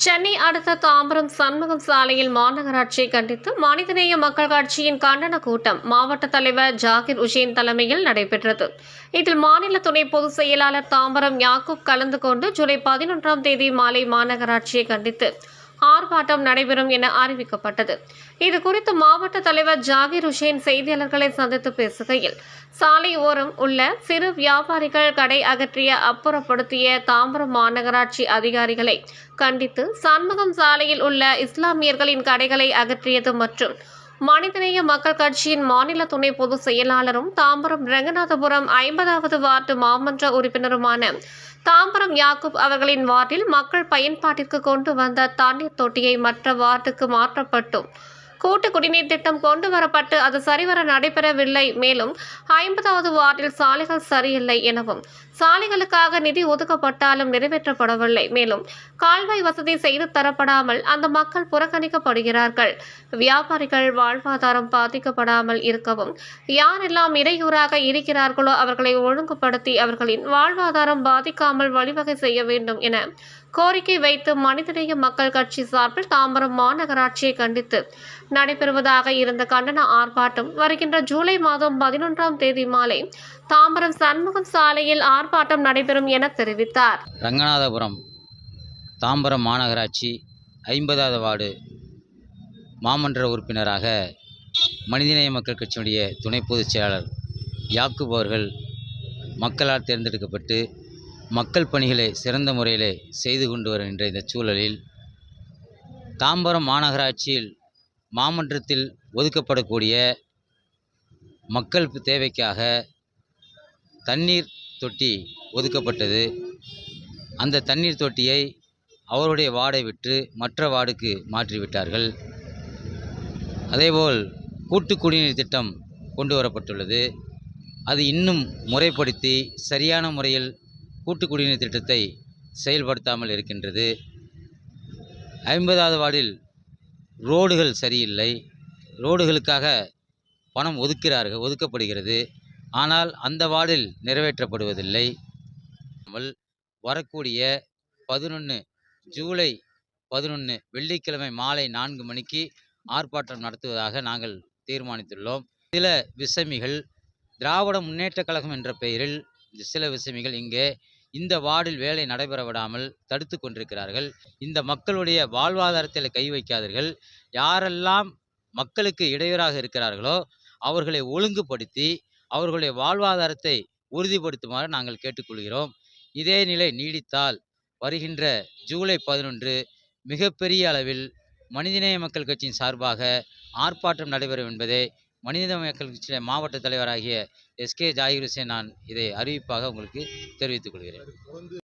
சென்னை அடுத்த தாம்பரம் சண்முகம் சாலையில் மாநகராட்சியை கண்டித்து மனிதநேய மக்கள் கட்சியின் கண்டன கூட்டம் மாவட்ட தலைவர் ஜாகிர் உஷேன் தலைமையில் நடைபெற்றது. இதில் மாநில துணை பொதுச் செயலாளர் தாம்பரம் யாக்கூப் கலந்து கொண்டு ஜூலை பதினொன்றாம் தேதி மாலை மாநகராட்சியை கண்டித்து ஆர்ப்பாட்டம் நடைபெறும் என அறிவிக்கப்பட்டது. இது குறித்து மாவட்ட தலைவர் ஜாகிர் ஹுசேன் செய்தியாளர்களை சந்தித்து பேசுகையில் சாலை ஓரம் உள்ள சிறு வியாபாரிகள் கடை அகற்றிய அப்புறப்படுத்திய தாம்பரம் மாநகராட்சி அதிகாரிகளை கண்டித்து சண்முகம் சாலையில் உள்ள இஸ்லாமியர்களின் கடைகளை அகற்றியது மற்றும் மனிதநேய மக்கள் கட்சியின் மாநில துணை பொதுச் செயலாளரும் தாம்பரம் ரங்கநாதபுரம் ஐம்பதாவது வார்டு மாமன்ற உறுப்பினருமான தாம்பரம் யாக்கூப் அவர்களின் வார்டில் மக்கள் பயன்பாட்டிற்கு கொண்டு வந்த தண்ணீர் தொட்டியை மற்ற வார்டுக்கு மாற்றப்பட்டும். கூட்டு குடிநீர் திட்டம் கொண்டு வரப்பட்டு அது சரிவர நடைபெறவில்லை. மேலும் ஐம்பதாவது வார்டில் சாலைகள் சரியில்லை எனவும் சாலைகளுக்காக நிதி ஒதுக்கப்பட்டாலும் நிறைவேற்றப்படவில்லை. மேலும் கால்வாய் வசதி செய்து தரப்படாமல் அந்த மக்கள் புறக்கணிக்கப்படுகிறார்கள். வியாபாரிகள் வாழ்வாதாரம் பாதிக்கப்படாமல் இருக்கவும் யாரெல்லாம் இடையூறாக இருக்கிறார்களோ அவர்களை ஒழுங்குபடுத்தி அவர்களின் வாழ்வாதாரம் பாதிக்காமல் வழிவகை செய்ய வேண்டும் என கோரிக்கை வைத்து மனிதநேய மக்கள் கட்சி சார்பில் தாம்பரம் மாநகராட்சியை கண்டித்து நடைபெறுவதாக இருந்த கண்டன ஆர்ப்பாட்டம் வருகின்ற ஜூலை மாதம் பதினொன்றாம் தேதி மாலை தாம்பரம் சண்முகம் சாலையில் ஆர்ப்பாட்டம் நடைபெறும் என தெரிவித்தார். ரங்கநாதபுரம் தாம்பரம் மாநகராட்சி ஐம்பதாவது வார்டு மாமன்ற உறுப்பினராக மனிதநேய மக்கள் கட்சியினுடைய துணை பொதுச் செயலாளர் யாக்குப் அவர்கள் மக்களால் தேர்ந்தெடுக்கப்பட்டு மக்கள் பணிகளை சிறந்த முறையிலே செய்து கொண்டு வருகின்ற இந்த சூழலில் தாம்பரம் மாநகராட்சியில் மாமன்றத்தில் ஒதுக்கப்படக்கூடிய மக்கள் தேவைக்காக தண்ணீர் தொட்டி ஒதுக்கப்பட்டது. அந்த தண்ணீர் தொட்டியை அவருடைய வார்டை விட்டு மற்ற வார்டுக்கு மாற்றிவிட்டார்கள். அதேபோல் கூட்டு குடிநீர் திட்டம் கொண்டு வரப்பட்டுள்ளது. அது இன்னும் முறைப்படுத்தி சரியான முறையில் கூட்டு குடிநீர் திட்டத்தை செயல்படுத்தாமல் இருக்கின்றது. ஐம்பதாவது வார்டில் ரோடுகள் சரியில்லை. ரோடுகளுக்காக பணம் ஒதுக்கிறார்கள் ஒதுக்கப்படுகிறது. ஆனால் அந்த வார்டில் நிறைவேற்றப்படுவதில்லை. வரக்கூடிய பதினொன்று ஜூலை பதினொன்று வெள்ளிக்கிழமை மாலை நான்கு மணிக்கு ஆர்ப்பாட்டம் நடத்துவதாக நாங்கள் தீர்மானித்துள்ளோம். சில விசமிகள் திராவிட முன்னேற்றக் கழகம் என்ற பெயரில் சில விசமிகள் இங்கே இந்த வார்டில் வேலை நடைபெற விடாமல் தடுத்து கொண்டிருக்கிறார்கள். இந்த மக்களுடைய வாழ்வாதாரத்தில் கை வைக்காதீர்கள். யாரெல்லாம் மக்களுக்கு இடையூறாக இருக்கிறார்களோ அவர்களை ஒழுங்குபடுத்தி அவர்களுடைய வாழ்வாதாரத்தை உறுதிப்படுத்துமாறு நாங்கள் கேட்டுக்கொள்கிறோம். இதே நிலை நீடித்தால் வருகின்ற ஜூலை பதினொன்று மிகப்பெரிய அளவில் மனிதநேய மக்கள் கட்சியின் சார்பாக ஆர்ப்பாட்டம் நடைபெறும் என்பதை மனிதமயக்கல் மாவட்ட தலைவராகிய எஸ்கே ஜாகிர் ஹுசேன் நான் இதை அறிவிப்பாக உங்களுக்கு தெரிவித்துக் கொள்கிறேன்.